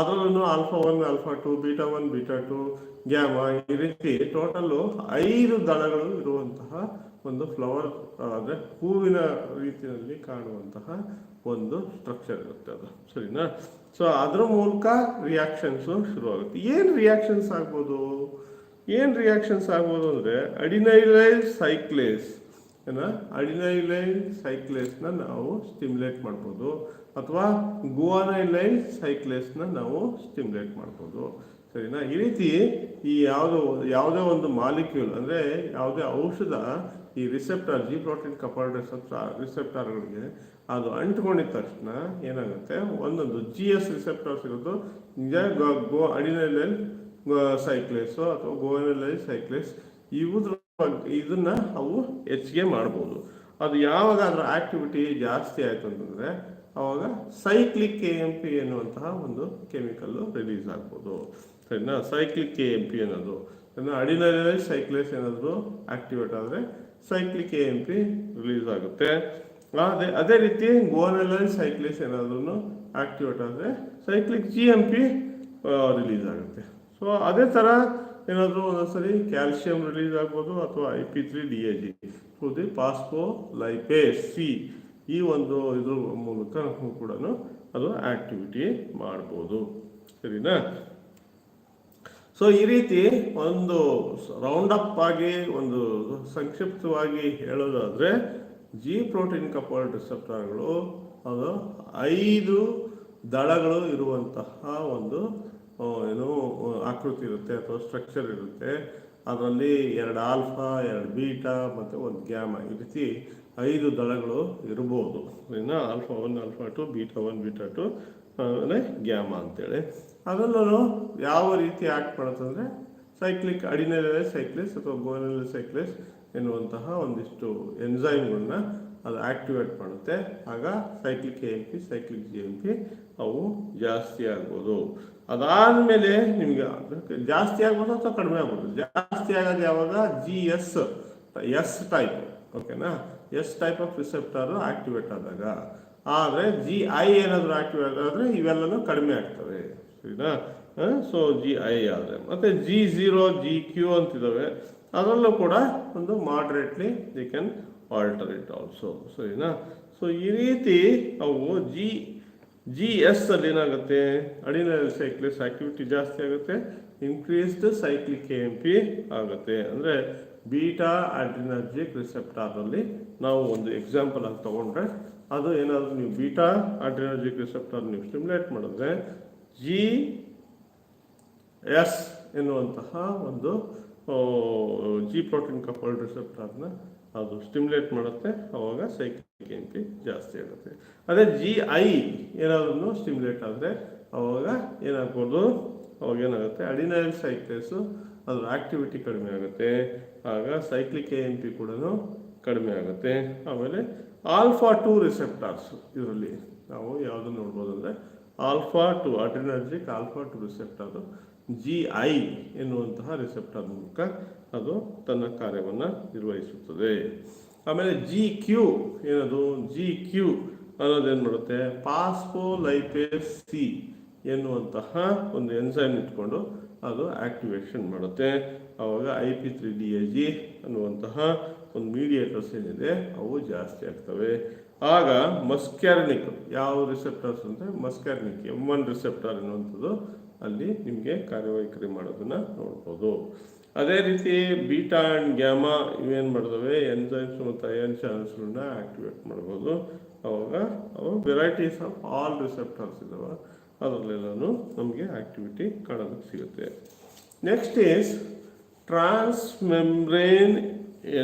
ಅದರಲ್ಲೂ alpha one, alpha two, beta one, beta two, gamma ಈ ರೀತಿ ಟೋಟಲ್ಲು ಐದು ದಳಗಳು ಇರುವಂತಹ ಒಂದು ಫ್ಲವರ್, ಅಂದರೆ ಹೂವಿನ ರೀತಿಯಲ್ಲಿ ಕಾಣುವಂತಹ ಒಂದು ಸ್ಟ್ರಕ್ಚರ್ ಇರುತ್ತೆ ಅದು, ಸರಿನಾ? ಸೊ ಅದರ ಮೂಲಕ ರಿಯಾಕ್ಷನ್ಸು ಶುರುವಾಗುತ್ತೆ. ಏನು ರಿಯಾಕ್ಷನ್ಸ್ ಆಗ್ಬೋದು? ಏನು ರಿಯಾಕ್ಷನ್ಸ್ ಆಗ್ಬೋದು ಅಂದರೆ ಅಡಿನೈಲೈಲ್ ಸೈಕ್ಲೇಸ್ ಏನ? ಅಡಿನೈಲೈಲ್ ಸೈಕ್ಲೇಸ್ನ ನಾವು ಸ್ಟಿಮ್ಯುಲೇಟ್ ಮಾಡ್ಬೋದು. ಅಥವಾ ಗುವಾನೈಲೈಲ್ ಸೈಕ್ಲೇಸ್ನ ನಾವು ಸ್ಟಿಮ್ಯುಲೇಟ್ ಮಾಡ್ಬೋದು. ಸರಿನಾ? ಈ ರೀತಿ ಈ ಯಾವುದೋ, ಯಾವುದೇ ಒಂದು ಮಾಲಿಕ್ಯೂಲ್ ಅಂದರೆ ಯಾವುದೇ ಔಷಧ ಈ ರಿಸೆಪ್ಟರ್ ಜಿ ಪ್ರೋಟೀನ್ ಕಪಲ್ಡ್ ಹತ್ರ ರಿಸೆಪ್ಟಾರ್ಗಳಿಗೆ ಅದು ಅಂಟ್ಕೊಂಡಿದ ತಕ್ಷಣ ಏನಾಗುತ್ತೆ? ಒಂದೊಂದು ಜಿ ಎಸ್ ರಿಸೆಪ್ಟರ್ಸ್ ಇರೋದು ನಿಜ ಗೋ ಅಡಿನೈಲೈಲ್ ಸೈಕ್ಲೇಸು ಅಥವಾ ಗೋವೆನಲೈಲ್ ಸೈಕ್ಲೇಸ್ ಇವುದ್ರ ಬಗ್ಗೆ ಇದನ್ನ ಅವು ಹೆಚ್ಚಿಗೆ ಮಾಡ್ಬೋದು. ಅದು ಯಾವಾಗ ಅದರ ಆಕ್ಟಿವಿಟಿ ಜಾಸ್ತಿ ಆಯ್ತು ಅಂತಂದ್ರೆ, ಅವಾಗ ಸೈಕ್ಲಿಕ್ ಕೆ ಎಂ ಪಿ ಎನ್ನುವಂತಹ ಒಂದು ಕೆಮಿಕಲ್ಲು ರಿಲೀಸ್ ಆಗ್ಬೋದು. ಸರಿನಾ? ಸೈಕ್ಲಿಕ್ ಕೆ ಎಂ ಪಿ ಅನ್ನೋದು. ಅಡಿನಲ್ಲಿ ಸೈಕ್ಲೇಸ್ ಏನಾದರೂ ಆಕ್ಟಿವೇಟ್ ಆದರೆ cyclic K M P release ಆಗುತ್ತೆ. ಅದೇ ಅದೇ ರೀತಿ ಗೋನಲ್ಲಿ ಸೈಕ್ಲೇಸ್ ಏನಾದ್ರೂ ಆಕ್ಟಿವೇಟ್ ಆದರೆ cyclic G M P release ಆಗುತ್ತೆ. ಸೊ ಅದೇ ಥರ ಏನಾದರೂ ಒಂದೊಂದ್ಸರಿ ಕ್ಯಾಲ್ಸಿಯಂ ರಿಲೀಸ್ ಆಗ್ಬೋದು ಅಥವಾ I P three D A G the phospholipase C ಈ ಒಂದು ಇದ್ರ ಮೂಲಕ ಕೂಡ ಅದು ಆಕ್ಟಿವಿಟಿ ಮಾಡ್ಬೋದು. ಸರಿನಾ? ಸೊ ಈ ರೀತಿ ಒಂದು ರೌಂಡ್ ಅಪ್ ಆಗಿ, ಒಂದು ಸಂಕ್ಷಿಪ್ತವಾಗಿ ಹೇಳೋದಾದರೆ ಜಿ ಪ್ರೋಟೀನ್ ಕಪಲ್ಡ್ ರಿಸೆಪ್ಟರ್ಗಳು ಅದು ಐದು ದಳಗಳು ಇರುವಂತಹ ಒಂದು ಏನು ಆಕೃತಿ ಇರುತ್ತೆ ಅಥವಾ ಸ್ಟ್ರಕ್ಚರ್ ಇರುತ್ತೆ. ಅದರಲ್ಲಿ ಎರಡು ಆಲ್ಫಾ ಎರಡು ಬೀಟಾ ಮತ್ತು ಒಂದು ಗ್ಯಾಮ ಈ ರೀತಿ ಐದು ದಳಗಳು ಇರ್ಬೋದು. ಇನ್ನು alpha one alpha two beta one beta two ಆಮೇಲೆ ಗ್ಯಾಮ ಅಂತೇಳಿ. ಅದರಲ್ಲೂ ಯಾವ ರೀತಿ ಆ್ಯಕ್ಟ್ ಮಾಡುತ್ತಂದರೆ ಸೈಕ್ಲಿಕ್ ಅಡಿನೆಲೆ ಸೈಕ್ಲಿಸ್ ಅಥವಾ ಗೋನೆಲೆ ಸೈಕ್ಲಿಸ್ ಎನ್ನುವಂತಹ ಒಂದಿಷ್ಟು ಎನ್ಸೈಮ್ಗಳನ್ನ ಅದು ಆಕ್ಟಿವೇಟ್ ಮಾಡುತ್ತೆ. ಆಗ cyclic A M P cyclic G M P ಅವು ಜಾಸ್ತಿ ಆಗ್ಬೋದು. ಅದಾದಮೇಲೆ ನಿಮಗೆ ಜಾಸ್ತಿ ಆಗ್ಬೋದು ಅಥವಾ ಕಡಿಮೆ ಆಗ್ಬೋದು? ಜಾಸ್ತಿ ಆಗೋದು ಯಾವಾಗ? ಜಿ ಎಸ್ ಎಸ್ ಟೈಪ್ ಓಕೆನಾ S type of receptor activate ಆದಾಗ. ಆದರೆ ಜಿ ಐ ಏನಾದರೂ ಆಕ್ಟಿವೇಟ್ ಆದರೆ ಇವೆಲ್ಲನೂ ಕಡಿಮೆ ಆಗ್ತವೆ. ಸರಿನಾ? ಸೊ ಜಿ ಐ ಆದರೆ. ಮತ್ತು ಜಿ ಝೀರೋ ಜಿ ಕ್ಯೂ ಅಂತಿದ್ದಾವೆ ಅದರಲ್ಲೂ ಕೂಡ ಒಂದು moderately the can alter it also ಸರಿನಾ? ಸೊ ಈ ರೀತಿ ಅವು ಜಿ ಜಿ ಎಸ್ ಅಲ್ಲಿ ಏನಾಗುತ್ತೆ? ಅಡಿನಲ್ ಸೈಕ್ಲಿಸ್ ಆಕ್ಟಿವಿಟಿ ಜಾಸ್ತಿ ಆಗುತ್ತೆ ಇನ್ಕ್ರೀಸ್ಡ್ ಸೈಕ್ಲಿಕ್ ಎಂ ಪಿ ಆಗುತ್ತೆ. ಅಂದರೆ ಬೀಟಾ ಅಡ್ರಿನರ್ಜಿಕ್ ರಿಸೆಪ್ಟಾರಲ್ಲಿ ನಾವು ಒಂದು ಎಕ್ಸಾಂಪಲ್ ಆಗಿ ತಗೊಂಡ್ರೆ, ಅದು ಏನಾದರೂ ನೀವು ಬೀಟಾ ಅಡ್ರಿನರ್ಜಿಕ್ ರಿಸೆಪ್ಟಾರ್ ನೀವು ಸ್ಟಿಮ್ಯುಲೇಟ್ ಮಾಡಿದ್ರೆ ಜಿ ಎಸ್ ಎನ್ನುವಂತಹ ಒಂದು ಜಿ ಪ್ರೋಟೀನ್ ಕಪಲ್ಡ್ ರಿಸೆಪ್ಟಾರ್ನ ಅದು ಸ್ಟಿಮ್ಯುಲೇಟ್ ಮಾಡುತ್ತೆ, ಅವಾಗ ಸೈಕ್ಲಿಕ್ ಎನ್ ಪಿ ಜಾಸ್ತಿ ಆಗುತ್ತೆ. ಅದೇ ಜಿ ಐ ಏನಾದ್ರೂ ಸ್ಟಿಮ್ಯುಲೇಟ್ ಆದರೆ ಅವಾಗ ಏನಾಗ್ಬೋದು? ಅವಾಗ ಏನಾಗುತ್ತೆ? ಅಡಿನೈಲ್ ಸೈಕ್ಲೇಸು ಅದ್ರ ಆಕ್ಟಿವಿಟಿ ಕಡಿಮೆ ಆಗುತ್ತೆ. ಆಗ ಸೈಕ್ಲಿಕ್ ಎ ಎನ್ ಪಿ ಕೂಡ ಕಡಿಮೆ ಆಗುತ್ತೆ. ಆಮೇಲೆ ಆಲ್ಫಾ ಟು ರಿಸೆಪ್ಟಾರ್ಸ್ ಇದರಲ್ಲಿ ನಾವು ಯಾವುದು ನೋಡ್ಬೋದು ಅಂದರೆ alpha two adrenergic alpha two receptor G I ಎನ್ನುವಂತಹ ರಿಸೆಪ್ಟರ್ ಮೂಲಕ ಅದು ತನ್ನ ಕಾರ್ಯವನ್ನು ನಿರ್ವಹಿಸುತ್ತದೆ. ಆಮೇಲೆ ಜಿ ಕ್ಯೂ ಏನದು? ಜಿ ಕ್ಯೂ ಅನ್ನೋದೇನು ಮಾಡುತ್ತೆ? ಪಾಸ್ಪೋಲೈಪೇಸ್ ಸಿ ಎನ್ನುವಂತಹ ಒಂದು ಎನ್ಸೈಮ್ ಇಟ್ಕೊಂಡು ಅದು ಆಕ್ಟಿವೇಶನ್ ಮಾಡುತ್ತೆ. ಆವಾಗ I P three D A G ಅನ್ನುವಂತಹ ಒಂದು ಮೀಡಿಯೇಟರ್ಸ್ ಏನಿದೆ, ಅವು ಜಾಸ್ತಿ ಆಗ್ತವೆ. ಆಗ ಮಸ್ಕ್ಯಾರ್ನಿಕ್, ಯಾವ ರಿಸೆಪ್ಟರ್ಸ್ ಅಂದರೆ ಮಸ್ಕ್ಯಾರ್ನಿಕ್, ಎಂ ಒನ್ ರಿಸೆಪ್ಟರ್ ಎನ್ನುವಂಥದ್ದು ಅಲ್ಲಿ ನಿಮಗೆ ಕಾರ್ಯವೈಖರಿ ಮಾಡೋದನ್ನು ನೋಡ್ಬೋದು. ಅದೇ ರೀತಿ ಬೀಟಾ ಆ್ಯಂಡ್ ಗ್ಯಾಮಾ ಇವೇನು ಮಾಡಿದವೆ? ಎನ್ಸೈಮ್ಸ್ ಮತ್ತು ಅಯನ್ ಚಾನಲ್ಸ್ಗಳನ್ನ ಆಕ್ಟಿವೇಟ್ ಮಾಡ್ಬೋದು. ಅವಾಗ ಅವು ವೆರೈಟೀಸ್ ಆಫ್ ಆಲ್ ರಿಸೆಪ್ಟರ್ಸ್ ಇದಾವೆ. ಅದರಲ್ಲೆಲ್ಲೂ ನಮಗೆ ಆ್ಯಕ್ಟಿವಿಟಿ ಕಾಣೋದಕ್ಕೆ ಸಿಗುತ್ತೆ. Next is transmembrane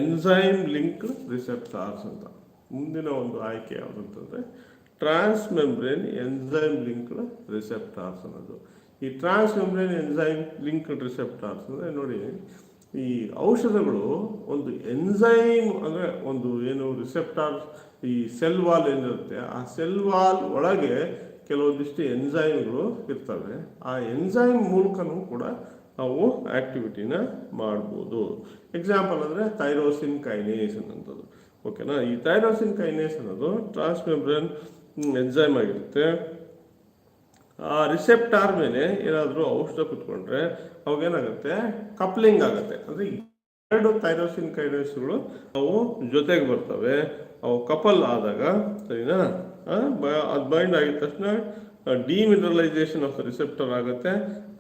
enzyme linked receptors ಅಂತ. ಮುಂದಿನ ಒಂದು ಆಯ್ಕೆ ಯಾವುದು ಅಂತಂದರೆ transmembrane enzyme linked receptors ಅನ್ನೋದು. ಈ transmembrane enzyme linked receptors ಅಂದರೆ ನೋಡಿ, ಈ ಔಷಧಗಳು ಒಂದು ಎನ್ಸೈಮ್ ಅಂದರೆ ಒಂದು ಏನು ರಿಸೆಪ್ಟಾರ್ ಈ ಸೆಲ್ ವಾಲ್ ಏನಿರುತ್ತೆ, ಆ ಸೆಲ್ ವಾಲ್ ಒಳಗೆ ಕೆಲವೊಂದಿಷ್ಟು ಎನ್ಸೈಮ್ಗಳು ಇರ್ತವೆ. ಆ ಎನ್ಸೈಮ್ ಮೂಲಕನೂ ಕೂಡ ನಾವು ಆ್ಯಕ್ಟಿವಿಟಿನ ಮಾಡ್ಬೋದು. ಎಕ್ಸಾಂಪಲ್ ಅಂದರೆ ಥೈರೋಸಿನ್ ಕೈನೇಸ್ ಅನ್ನೋಂಥದ್ದು ಓಕೆನಾ ಈ ಥೈರೋಸಿನ್ ಕೈನೇಸ್ ಅನ್ನೋದು ಟ್ರಾನ್ಸ್ಮೆಂಬ್ರೇನ್ ಎನ್ಸೈಮ್ ಆಗಿರುತ್ತೆ. ಆ ರಿಸೆಪ್ಟಾರ್ ಮೇಲೆ ಏನಾದರೂ ಔಷಧ ಕುತ್ಕೊಂಡ್ರೆ ಅವಾಗೇನಾಗುತ್ತೆ? ಕಪ್ಲಿಂಗ್ ಆಗುತ್ತೆ. ಅಂದರೆ ಎರಡು ಥೈರೋಸಿನ್ ಕೈನೇಸ್ಗಳು ಅವು ಜೊತೆಗೆ ಬರ್ತವೆ. ಅವು ಕಪಲ್ ಆದಾಗ, ಸರಿನಾ? ಅದು ಬೈಂಡ್ ಆಗಿದ ತಕ್ಷಣ ಡಿಮಿನರಲೈಸೇಷನ್ ಆಫ್ ರಿಸೆಪ್ಟರ್ ಆಗುತ್ತೆ.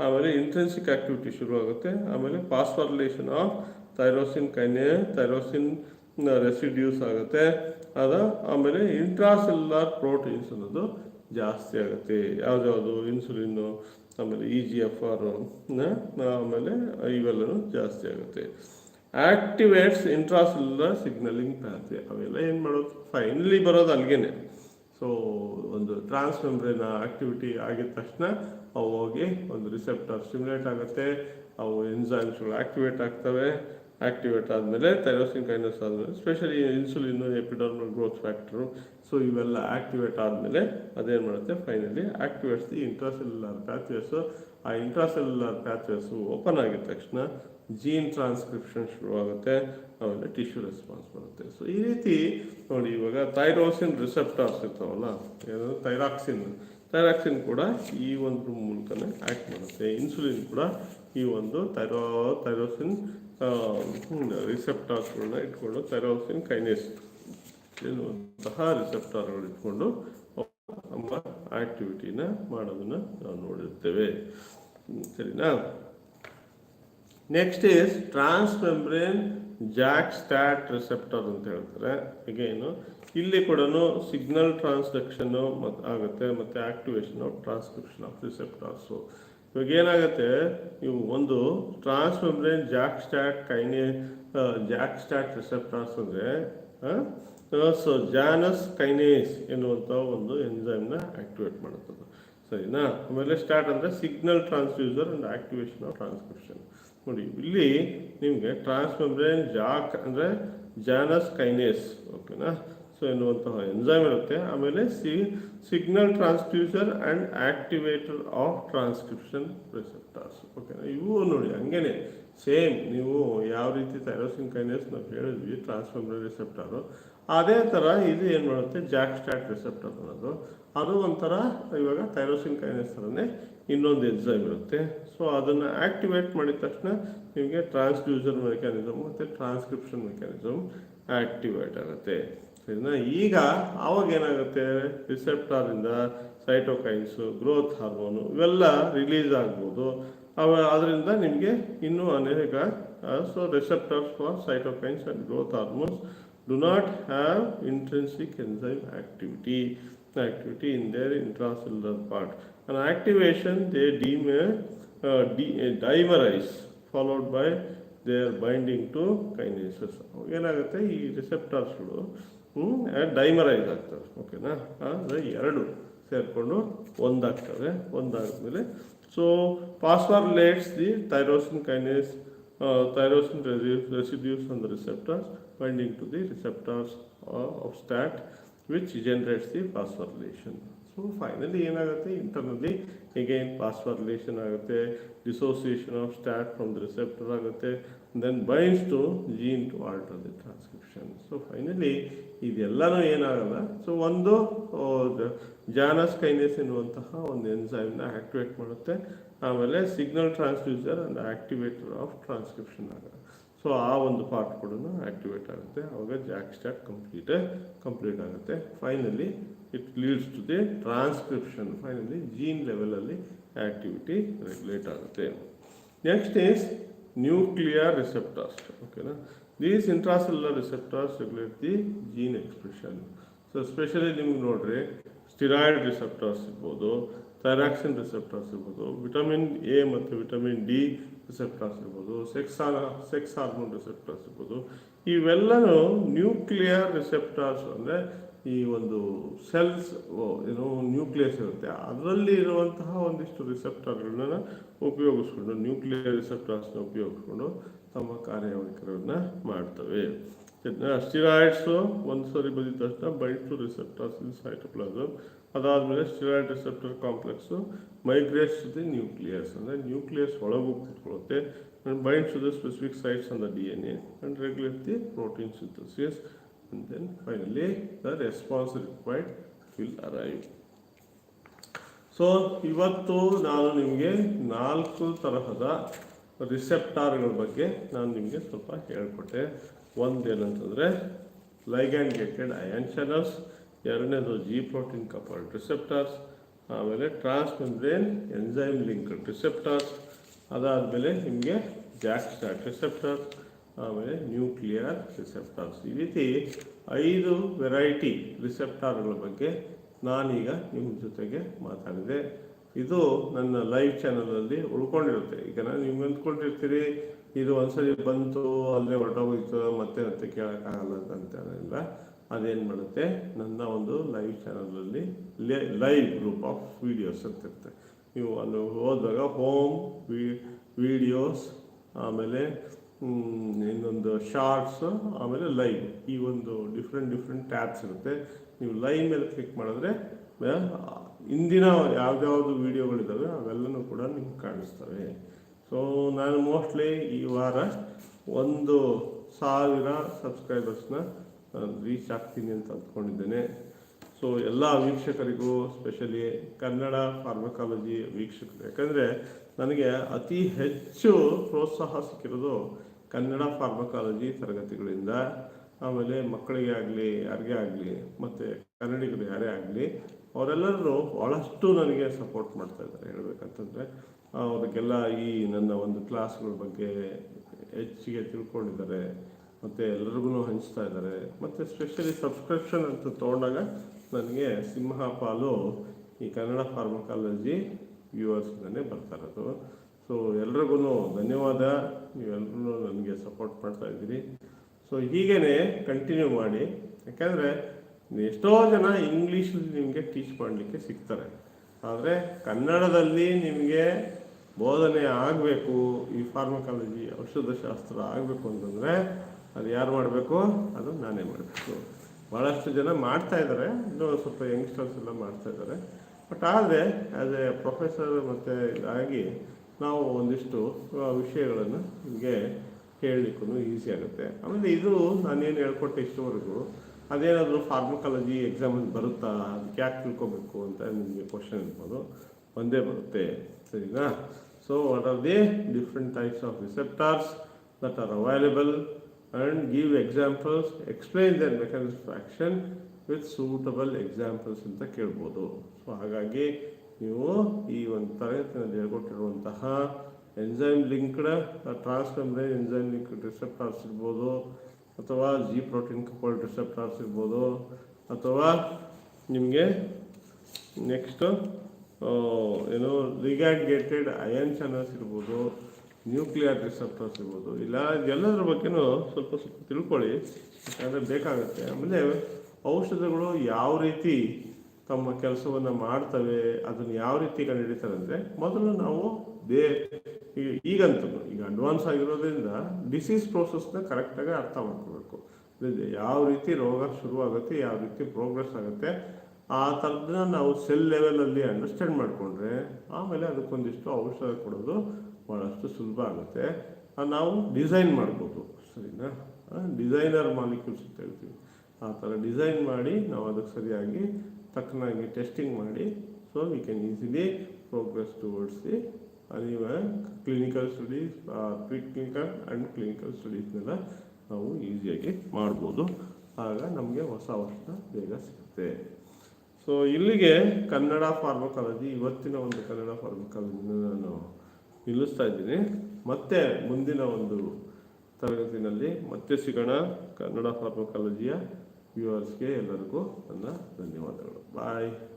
ಆಮೇಲೆ ಇಂಟ್ರೆನ್ಸಿಕ್ ಆಕ್ಟಿವಿಟಿ ಶುರು ಆಗುತ್ತೆ. ಆಮೇಲೆ ಪಾಸ್ಫಾರ್ಲೇಷನ್ ಆಫ್ ಥೈರೋಸಿನ್ ಕೈನೆ, ಥೈರೋಸಿನ್ ರೆಸಿಡ್ಯೂಸ್ ಆಗುತ್ತೆ. ಅದ, ಆಮೇಲೆ ಇಂಟ್ರಾಸೆಲ್ಯುಲಾರ್ ಪ್ರೋಟೀನ್ಸ್ ಅನ್ನೋದು ಜಾಸ್ತಿ ಆಗುತ್ತೆ. ಯಾವುದ್ಯಾವುದು ಇನ್ಸುಲಿನ್ನು ಆಮೇಲೆ ಇ ಜಿ ಎಫ್ ಆರ್ ಆಮೇಲೆ ಇವೆಲ್ಲನೂ ಜಾಸ್ತಿ ಆಗುತ್ತೆ. ಆಕ್ಟಿವೇಟ್ಸ್ ಇಂಟ್ರಾಸೆಲ್ಯುಲರ್ ಸಿಗ್ನಲಿಂಗ್ ಪ್ಯಾಥ್ವೆ ಅವೆಲ್ಲ ಏನು ಮಾಡೋದು? ಫೈನಲಿ ಬರೋದು ಅಲ್ಲಿಗೆ ಸೊ ಒಂದು ಟ್ರಾನ್ಸ್ ಮೆಂಬ್ರೇನ್ ಆಕ್ಟಿವಿಟಿ ಆಗಿದ ತಕ್ಷಣ ಅವು ಹೋಗಿ ಒಂದು ರಿಸೆಪ್ಟರ್ ಸ್ಟಿಮ್ಯುಲೇಟ್ ಆಗುತ್ತೆ. ಅವು ಎನ್ಸೈಮ್ಸ್ಗಳು ಆಕ್ಟಿವೇಟ್ ಆಗ್ತವೆ. ಆಕ್ಟಿವೇಟ್ ಆದಮೇಲೆ ಥೈರೋಸಿನ್ ಕೈನಸ್ ಆದಮೇಲೆ specially insulin epidermal growth factor so ಇವೆಲ್ಲ ಆಕ್ಟಿವೇಟ್ ಆದಮೇಲೆ ಅದೇನು ಮಾಡುತ್ತೆ? Finally activates the intracellular pathways ಆ ಇಂಟ್ರಾಸೆಲ್ಯುಲರ್ ಪ್ಯಾಥ್ವೇಸು ಓಪನ್ ಆಗಿದ ತಕ್ಷಣ ಜೀನ್ ಟ್ರಾನ್ಸ್ಕ್ರಿಪ್ಷನ್ ಶುರುವಾಗುತ್ತೆ, ಆಮೇಲೆ ಟಿಶ್ಯೂ ರೆಸ್ಪಾನ್ಸ್ ಬರುತ್ತೆ. ಸೊ ಈ ರೀತಿ ನೋಡಿ ಇವಾಗ ಥೈರೋಸಿನ್ ರಿಸೆಪ್ಟಾರ್ಸ್ ಇರ್ತಾವಲ್ಲ ಏನಂದ್ರೆ ಥೈರಾಕ್ಸಿನ್ ಥೈರಾಕ್ಸಿನ್ ಕೂಡ ಈ ಒಂದು ಮೂಲಕನೇ ಆ್ಯಕ್ಟ್ ಮಾಡುತ್ತೆ. ಇನ್ಸುಲಿನ್ ಕೂಡ ಈ ಒಂದು ಥೈರೋ ಥೈರೋಸಿನ್ ರಿಸೆಪ್ಟಾರ್ಸ್ಗಳನ್ನ ಇಟ್ಕೊಂಡು ಥೈರೋಸಿನ್ ಕೈನೇಸ್ ಎನ್ನುವಂತಹ ರಿಸೆಪ್ಟಾರ್ಗಳು ಇಟ್ಕೊಂಡು ನಮ್ಮ ಆಕ್ಟಿವಿಟಿನ ಮಾಡೋದನ್ನ ನಾವು ನೋಡಿರ್ತೇವೆ. ಸರಿನಾ? Next is transmembrane JAK STAT receptor ಅಂತ ಹೇಳ್ತಾರೆ. ಅಗೇನು ಇಲ್ಲಿ ಕೂಡ ಸಿಗ್ನಲ್ ಟ್ರಾನ್ಸ್ಡಕ್ಷನ್ ಆಗುತ್ತೆ ಮತ್ತು activation of transcription of receptors ಇವಾಗ ಏನಾಗುತ್ತೆ? ಇವು ಒಂದು transmembrane JAK STAT kinase JAK STAT receptors ಅಂದರೆ ಸೊ ಜಾನಸ್ ಕೈನೇಸ್ ಎನ್ನುವಂಥ ಒಂದು ಎಂಜೈಮ್ನ ಆಕ್ಟಿವೇಟ್ ಮಾಡುತ್ತದೆ. ಸರಿನಾ? ಆಮೇಲೆ ಸ್ಟಾರ್ಟ್ ಅಂದರೆ signal transducer and activation of transcription ನೋಡಿ, ಇಲ್ಲಿ ನಿಮಗೆ ಟ್ರಾನ್ಸ್ಮೆಂಬ್ರೇನ್ ಜಾಕ್ ಅಂದರೆ ಜಾನಸ್ ಕೈನೇಸ್ ಓಕೆನಾ ಸೊ ಎನ್ನುವಂತಹ ಎಂಜೈಮ್ ಇರುತ್ತೆ. ಆಮೇಲೆ C signal transducer and activator of transcription receptors ಓಕೆನಾ ಇವು ನೋಡಿ, ಹಂಗೇನೆ. ಸೇಮ್ ನೀವು ಯಾವ ರೀತಿ ಥೈರೋಸಿನ್ ಕೈನೇಸ್ ನಾವು ಹೇಳಿದ್ವಿ ಟ್ರಾನ್ಸ್ಮೆಂಬ್ರೇನ್ ರಿಸೆಪ್ಟಾರು ಅದೇ ಥರ ಇದು ಏನು ಮಾಡುತ್ತೆ? ಜಾಕ್ ಸ್ಟಾಟ್ ರಿಸೆಪ್ಟರ್ ಅನ್ನೋದು. ಅದು ಒಂಥರ ಇವಾಗ ಥೈರೋಸಿನ್ ಕೈನೇಸ್ ಥರನೇ ಇನ್ನೊಂದು ಎಕ್ಸಾಮ್ ಇರುತ್ತೆ. ಸೊ ಅದನ್ನು ಆ್ಯಕ್ಟಿವೇಟ್ ಮಾಡಿದ ತಕ್ಷಣ ನಿಮಗೆ ಟ್ರಾನ್ಸ್ಡ್ಯೂಸರ್ ಮೆಕ್ಯಾನಿಸಮ್ ಮತ್ತು ಟ್ರಾನ್ಸ್ಕ್ರಿಪ್ಷನ್ ಮೆಕ್ಯಾನಿಸಮ್ ಆ್ಯಕ್ಟಿವೇಟ್ ಆಗುತ್ತೆ. ಸರಿನಾ? ಈಗ ಆವಾಗ ಏನಾಗುತ್ತೆ? ರಿಸೆಪ್ಟಾರಿಂದ ಸೈಟೋಕೈನ್ಸು ಗ್ರೋತ್ ಹಾರ್ಮೋನು ಇವೆಲ್ಲ ರಿಲೀಸ್ ಆಗ್ಬೋದು. ಅವ ಅದರಿಂದ ನಿಮಗೆ ಇನ್ನೂ ಅನೇಕ so receptors for cytokines and growth hormones do not have intrinsic enzyme activity activity in their intracellular part. And activation they deem a, uh, de- a dimerize followed by their binding to kinases. ಏನಾಗುತ್ತೆ ಈ ರಿಸೆಪ್ಟಾರ್ಸ್ಗಳು ಡೈಮರೈಸ್ ಆಗ್ತವೆ ಓಕೆನಾ ಅಂದರೆ ಎರಡು ಸೇರಿಕೊಂಡು ಒಂದಾಗ್ತವೆ ಒಂದಾದ್ಮೇಲೆ so phosphorylates the tyrosine kinase tyrosine resi- residues on the receptors binding to the receptors uh, of STAT which generates the phosphorylation. So finally ಏನಾಗುತ್ತೆ ಇಂಟರ್ನಲ್ಲಿ again phosphorylation ಆಗುತ್ತೆ dissociation of start from the receptor ಆಗುತ್ತೆ then binds to gene to alter the transcription so finally ಇದೆಲ್ಲನೂ ಏನಾಗಲ್ಲ. ಸೊ ಒಂದು ಜಾನಸ್ ಕೈನೇಸ್ ಎನ್ನುವಂತಹ ಒಂದು ಎನ್ಸೈಮ್ನ ಆಕ್ಟಿವೇಟ್ ಮಾಡುತ್ತೆ. ಆಮೇಲೆ signal transducer and activator of transcription ಆಗುತ್ತೆ ಸೊ ಆ ಒಂದು ಪಾರ್ಟ್ ಕೂಡ ಆಕ್ಟಿವೇಟ್ ಆಗುತ್ತೆ. ಆವಾಗ ಜಾಕ್ ಸ್ಟಾರ್ಟ್ ಕಂಪ್ಲೀಟ್ ಕಂಪ್ಲೀಟ್ ಆಗುತ್ತೆ. Finally it leads to the transcription finally gene ಲೆವೆಲಲ್ಲಿ ಆಕ್ಟಿವಿಟಿ ರೆಗ್ಯುಲೇಟ್ ಆಗುತ್ತೆ. ನೆಕ್ಸ್ಟ್ ಈಸ್ ನ್ಯೂಕ್ಲಿಯರ್ ರಿಸೆಪ್ಟರ್ಸ್ ಓಕೆನಾ these intracellular receptors regulate the gene expression so specially ನಿಮ್ಗೆ ನೋಡ್ರಿ ಸ್ಟಿರಾಯ್ಡ್ ರಿಸೆಪ್ಟರ್ಸ್ ಇರ್ಬೋದು ಥೈರಾಕ್ಸಿನ್ ರಿಸೆಪ್ಟರ್ಸ್ ಇರ್ಬೋದು ವಿಟಮಿನ್ ಎ ಮತ್ತು ವಿಟಮಿನ್ ಡಿ ರಿಸೆಪ್ಟರ್ಸ್ ಇರ್ಬೋದು ಸೆಕ್ಸ್ ಸೆಕ್ಸ್ ಹಾರ್ಮೋನ್ ರಿಸೆಪ್ಟರ್ಸ್ ಇರ್ಬೋದು, ಇವೆಲ್ಲನೂ ನ್ಯೂಕ್ಲಿಯರ್ ರಿಸೆಪ್ಟರ್ಸ್ ಅಂದರೆ ಈ ಒಂದು ಸೆಲ್ಸ್ ಏನೋ ನ್ಯೂಕ್ಲಿಯಸ್ ಇರುತ್ತೆ. ಅದರಲ್ಲಿ ಇರುವಂತಹ ಒಂದಿಷ್ಟು ರಿಸೆಪ್ಟರ್ಗಳನ್ನ ಉಪಯೋಗಿಸ್ಕೊಂಡು ನ್ಯೂಕ್ಲಿಯರ್ ರಿಸೆಪ್ಟರ್ಸ್ನ ಉಪಯೋಗಿಸ್ಕೊಂಡು ತಮ್ಮ ಕಾರ್ಯವೈಖರಿಯನ್ನು ಮಾಡ್ತವೆ. ಸ್ಟಿರಾಯ್ಡ್ಸು ಒಂದು ಸಾರಿ ಬಂದಿದ ತಕ್ಷಣ bind to receptors in cytoplasm ಅದಾದಮೇಲೆ steroid receptor complex migrates to the nucleus. ಅಂದರೆ nucleus and ಕೂತ್ಕೊಳ್ಳುತ್ತೆ. To the specific sites on the D N A and regulate the protein synthesis. And then finally the response required will arrive. So, ಇವತ್ತು ನಾನು ನಿಮಗೆ ನಾಲ್ಕು ತರಹದ ರಿಸೆಪ್ಟಾರ್ಗಳ ಬಗ್ಗೆ ನಾನು ನಿಮಗೆ ಸ್ವಲ್ಪ ಹೇಳ್ಕೊಟ್ಟೆ. ಲೈಗ್ಯಾಂಡ್ ಗೇಟೆಡ್ ಅಯನ್ ಚಾನಲ್ಸ್ ಎರಡನೇದು ಜಿ ಪ್ರೋಟೀನ್ ಕಪಲ್ಡ್ ರಿಸೆಪ್ಟರ್ಸ್ ಆಮೇಲೆ ಟ್ರಾನ್ಸ್ಮೆಂಬ್ರೇನ್ ಎನ್ಸೈಮ್ ಲಿಂಕ್ಡ್ ರಿಸೆಪ್ಟರ್ಸ್ ಅದಾದಮೇಲೆ ನಿಮಗೆ ಜಾಕ್ ಸ್ಟಾರ್ಟ್ ರಿಸೆಪ್ಟರ್ಸ್ ಆಮೇಲೆ ನ್ಯೂಕ್ಲಿಯರ್ ರಿಸೆಪ್ಟರ್ಸ್ ಈ ರೀತಿ ಐದು ವೆರೈಟಿ ರಿಸೆಪ್ಟಾರ್ಗಳ ಬಗ್ಗೆ ನಾನೀಗ ನಿಮ್ಮ ಜೊತೆಗೆ ಮಾತಾಡಿದೆ. ಇದು ನನ್ನ ಲೈವ್ ಚಾನಲಲ್ಲಿ ಉಳ್ಕೊಂಡಿರುತ್ತೆ. ಈಗ ನಾನು ನಿಮ್ಗೆ ಅಂದ್ಕೊಂಡಿರ್ತೀರಿ, ಇದು ಒಂದ್ಸರಿ ಬಂತು, ಅಲ್ಲೇ ಹೊರಟೋಗೋಯ್ತು ಮತ್ತೆ ಮತ್ತೆ ಕೇಳೋಕ್ಕಾಗಲ್ಲ ಅಂತ ಅದೇನು ಮಾಡುತ್ತೆ? ನನ್ನ ಒಂದು ಲೈವ್ ಚಾನಲಲ್ಲಿ ಲೈವ್ ಗ್ರೂಪ್ ಆಫ್ ವಿಡಿಯೋಸ್ ಅಂತ ಇರುತ್ತೆ. ನೀವು ಅಲ್ಲಿ ಹೋದಾಗ ಹೋಮ್ ವಿಡಿಯೋಸ್ ಆಮೇಲೆ ಇನ್ನೊಂದು ಶಾರ್ಟ್ಸ್ ಆಮೇಲೆ ಲೈವ್ ಈ ಒಂದು ಡಿಫ್ರೆಂಟ್ ಡಿಫ್ರೆಂಟ್ ಟ್ಯಾಬ್ಸ್ ಇರುತ್ತೆ. ನೀವು ಲೈವ್ ಮೇಲೆ ಕ್ಲಿಕ್ ಮಾಡಿದ್ರೆ ಇಂದಿನ ಯಾವ್ದ್ಯಾವ್ದು ವಿಡಿಯೋಗಳಿದ್ದಾವೆ, ಅವೆಲ್ಲನೂ ಕೂಡ ನಿಮ್ಗೆ ಕಾಣಿಸ್ತವೆ. ಸೊ ನಾನು ಮೋಸ್ಟ್ಲಿ ಈ ವಾರ ಒಂದು ಸಾವಿರ ಸಬ್ಸ್ಕ್ರೈಬರ್ಸ್ನ ರೀಚ್ ಆಗ್ತೀನಿ ಅಂತ ಅಂದ್ಕೊಂಡಿದ್ದೇನೆ. ಸೊ ಎಲ್ಲ ವೀಕ್ಷಕರಿಗೂ ಸ್ಪೆಷಲಿ ಕನ್ನಡ ಫಾರ್ಮಕಾಲಜಿ ವೀಕ್ಷಕರು, ಯಾಕಂದರೆ ನನಗೆ ಅತಿ ಹೆಚ್ಚು ಪ್ರೋತ್ಸಾಹ ಸಿಕ್ಕಿರೋದು ಕನ್ನಡ ಫಾರ್ಮಕಾಲಜಿ ತರಗತಿಗಳಿಂದ. ಆಮೇಲೆ ಮಕ್ಕಳಿಗೆ ಆಗಲಿ, ಯಾರಿಗೇ ಆಗಲಿ, ಮತ್ತು ಕನ್ನಡಿಗರು ಯಾರೇ ಆಗಲಿ ಅವರೆಲ್ಲರೂ ಭಾಳಷ್ಟು ನನಗೆ ಸಪೋರ್ಟ್ ಮಾಡ್ತಾ ಇದ್ದಾರೆ. ಹೇಳ್ಬೇಕಂತಂದರೆ ಅವ್ರಿಗೆಲ್ಲ ಈ ನನ್ನ ಒಂದು ಕ್ಲಾಸ್ಗಳ ಬಗ್ಗೆ ಹೆಚ್ಚಿಗೆ ತಿಳ್ಕೊಂಡಿದ್ದಾರೆ. ಮತ್ತು ಎಲ್ರಿಗೂ ಹಂಚ್ತಾ ಇದ್ದಾರೆ. ಮತ್ತು ಸ್ಪೆಷಲಿ ಸಬ್ಸ್ಕ್ರಿಪ್ಷನ್ ಅಂತ ತೊಗೊಂಡಾಗ ನನಗೆ ಸಿಂಹ ಪಾಲು ಈ ಕನ್ನಡ ಫಾರ್ಮಕಾಲಜಿ ವ್ಯೂವರ್ಸ್ನೇ ಬರ್ತಾ ಇರೋದು. ಸೊ ಎಲ್ರಿಗೂ ಧನ್ಯವಾದ. ನೀವೆಲ್ಲರೂ ನನಗೆ ಸಪೋರ್ಟ್ ಮಾಡ್ತಾ ಇದ್ದೀರಿ. ಸೊ ಹೀಗೇ ಕಂಟಿನ್ಯೂ ಮಾಡಿ. ಯಾಕಂದರೆ ಎಷ್ಟೋ ಜನ ಇಂಗ್ಲೀಷಲ್ಲಿ ನಿಮಗೆ ಟೀಚ್ ಮಾಡಲಿಕ್ಕೆ ಸಿಗ್ತಾರೆ. ಆದರೆ ಕನ್ನಡದಲ್ಲಿ ನಿಮಗೆ ಬೋಧನೆ ಆಗಬೇಕು, ಈ ಫಾರ್ಮಕಾಲಜಿ ಔಷಧಶಾಸ್ತ್ರ ಆಗಬೇಕು ಅಂತಂದರೆ ಅದು ಯಾರು ಮಾಡಬೇಕು? ಅದು ನಾನೇ ಮಾಡಬೇಕು. ಭಾಳಷ್ಟು ಜನ ಮಾಡ್ತಾ ಇದ್ದಾರೆ. ಇನ್ನೂ ಸ್ವಲ್ಪ ಯಂಗ್ಸ್ಟರ್ಸ್ ಎಲ್ಲ ಮಾಡ್ತಾ ಇದ್ದಾರೆ. ಬಟ್ ಆದರೆ ಆ್ಯಸ್ ಎ ಪ್ರೊಫೆಸರ್ ಮತ್ತು ಇದಾಗಿ ನಾವು ಒಂದಿಷ್ಟು ವಿಷಯಗಳನ್ನು ನಿಮಗೆ ಹೇಳಲಿಕ್ಕೂ ಈಸಿ ಆಗುತ್ತೆ. ಆಮೇಲೆ ಇದು ನಾನೇನು ಹೇಳ್ಕೊಟ್ಟೆ ಇಷ್ಟವರೆಗೂ ಅದೇನಾದರೂ ಫಾರ್ಮಕಾಲಜಿ ಎಕ್ಸಾಮಲ್ಲಿ ಬರುತ್ತಾ? ಅದಕ್ಕೆ ಯಾಕೆ ತಿಳ್ಕೊಬೇಕು ಅಂತ ನಿಮಗೆ ಕ್ವಶನ್ ಇರ್ಬೋದು. ಒಂದೇ ಬರುತ್ತೆ. ಸರಿನಾ? So what are the different types of receptors that are available and give examples explain their mechanism action with suitable examples ಅಂತ ಕೇಳ್ಬೋದು. ಸೊ ಹಾಗಾಗಿ ನೀವು ಈ ಒಂದು ತರಗತಿನಲ್ಲಿ ಹೇಳ್ಕೊಟ್ಟಿರುವಂತಹ enzyme linked transmembrane enzyme linked receptors ಇರ್ಬೋದು. ಅಥವಾ ಜಿ ಪ್ರೋಟೀನ್ ಕಪಲ್ಡ್ ರಿಸೆಪ್ಟಾರ್ಸ್ ಇರ್ಬೋದು, ಅಥವಾ ನಿಮಗೆ ನೆಕ್ಸ್ಟು ಏನು ರಿಗ್ಯಾಗೇಟೆಡ್ ಅಯನ್ ಚಾನಲ್ಸ್ ಇರ್ಬೋದು ನ್ಯೂಕ್ಲಿಯರ್ ರಿಸೆಪ್ಟರ್ಸ್ ಇರ್ಬೋದು, ಇಲ್ಲ ಎಲ್ಲದ್ರ ಬಗ್ಗೆನೂ ಸ್ವಲ್ಪ ಸ್ವಲ್ಪ ತಿಳ್ಕೊಳ್ಳಿ, ಯಾಕಂದರೆ ಬೇಕಾಗುತ್ತೆ. ಆಮೇಲೆ ಔಷಧಗಳು ಯಾವ ರೀತಿ ತಮ್ಮ ಕೆಲಸವನ್ನು ಮಾಡ್ತವೆ, ಅದನ್ನು ಯಾವ ರೀತಿ ಕಂಡುಹಿಡಿತಾರೆ ಅಂದರೆ ಮೊದಲು ನಾವು ದೇ ಈಗಂತೂ ಈಗ ಅಡ್ವಾನ್ಸ್ ಆಗಿರೋದ್ರಿಂದ ಡಿಸೀಸ್ ಪ್ರೋಸೆಸ್ನ ಕರೆಕ್ಟಾಗಿ ಅರ್ಥ ಮಾಡ್ಕೋಬೇಕು. ಯಾವ ರೀತಿ ರೋಗ ಶುರುವಾಗುತ್ತೆ, ಯಾವ ರೀತಿ ಪ್ರೋಗ್ರೆಸ್ ಆಗುತ್ತೆ, ಆ ಥರದನ್ನ ನಾವು ಸೆಲ್ ಲೆವೆಲಲ್ಲಿ ಅಂಡರ್ಸ್ಟ್ಯಾಂಡ್ ಮಾಡಿಕೊಂಡ್ರೆ ಆಮೇಲೆ ಅದಕ್ಕೊಂದಿಷ್ಟು ಔಷಧ ಕೊಡೋದು ಭಾಳಷ್ಟು ಸುಲಭ ಆಗುತ್ತೆ. ನಾವು ಡಿಸೈನ್ ಮಾಡ್ಬೋದು. ಸರಿನಾ? ಡಿಸೈನರ್ ಮಾಲಿಕ್ಯೂಲ್ಸ್ ಅಂತ ಹೇಳ್ತೀವಿ. ಆ ಥರ ಡಿಸೈನ್ ಮಾಡಿ ನಾವು ಅದಕ್ಕೆ ಸರಿಯಾಗಿ ತಕ್ಕನಾಗಿ ಟೆಸ್ಟಿಂಗ್ ಮಾಡಿ so we can easily progress towards the ಅಲ್ಲಿ clinical studies pre clinical and clinical ಸ್ಟಡೀಸ್ನೆಲ್ಲ ನಾವು ಈಸಿಯಾಗಿ ಮಾಡ್ಬೋದು. ಆಗ ನಮಗೆ ಹೊಸ ವರ್ಷ ಬೇಗ ಸಿಗುತ್ತೆ. ಸೊ ಇಲ್ಲಿಗೆ ಕನ್ನಡ ಫಾರ್ಮಕಾಲಜಿ ಇವತ್ತಿನ ಒಂದು ಕನ್ನಡ ಫಾರ್ಮಕಾಲಜಿನ ನಾನು ನಿಲ್ಲಿಸ್ತಾ ಇದ್ದೀನಿ. ಮತ್ತೆ ಮುಂದಿನ ಒಂದು ತರಗತಿನಲ್ಲಿ ಮತ್ತೆ ಸಿಗೋಣ. ಕನ್ನಡ ಫಾರ್ಮಕಾಲಜಿಯ ವ್ಯೂವರ್ಸ್ಗೆ ಎಲ್ಲರಿಗೂ ನನ್ನ ಧನ್ಯವಾದಗಳು. ಬಾಯ್.